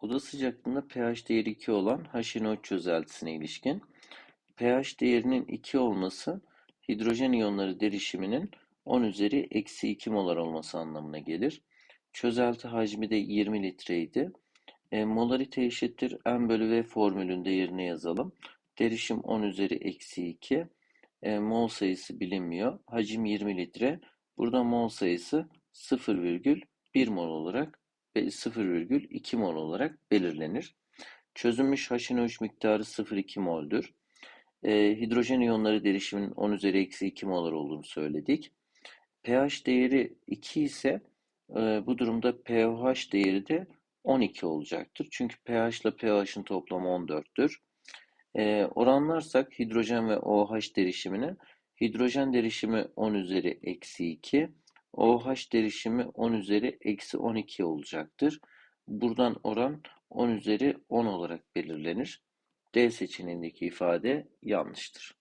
Oda sıcaklığında pH değeri 2 olan HNO3 çözeltisine ilişkin pH değerinin 2 olması hidrojen iyonları derişiminin 10 üzeri eksi 2 molar olması anlamına gelir. Çözelti hacmi de 20 litreydi. E, molarite eşittir M bölü V formülünde yerine yazalım. Derişim 10 üzeri eksi 2. E, mol sayısı bilinmiyor. Hacim 20 litre. Burada mol sayısı 0,1 mol olarak 0,2 mol olarak belirlenir. Çözülmüş HNO3 miktarı 0,2 mol'dür. E, hidrojen iyonları derişiminin 10 üzeri eksi 2 molar olduğunu söyledik. pH değeri 2 ise e, bu durumda pH değeri de 12 olacaktır. Çünkü pH ile pH'ın toplamı 14'tür. E, oranlarsak hidrojen ve OH derişimini hidrojen derişimi 10 üzeri eksi 2, OH derişimi 10 üzeri eksi 12 olacaktır. Buradan oran 10 üzeri 10 olarak belirlenir. D seçeneğindeki ifade yanlıştır.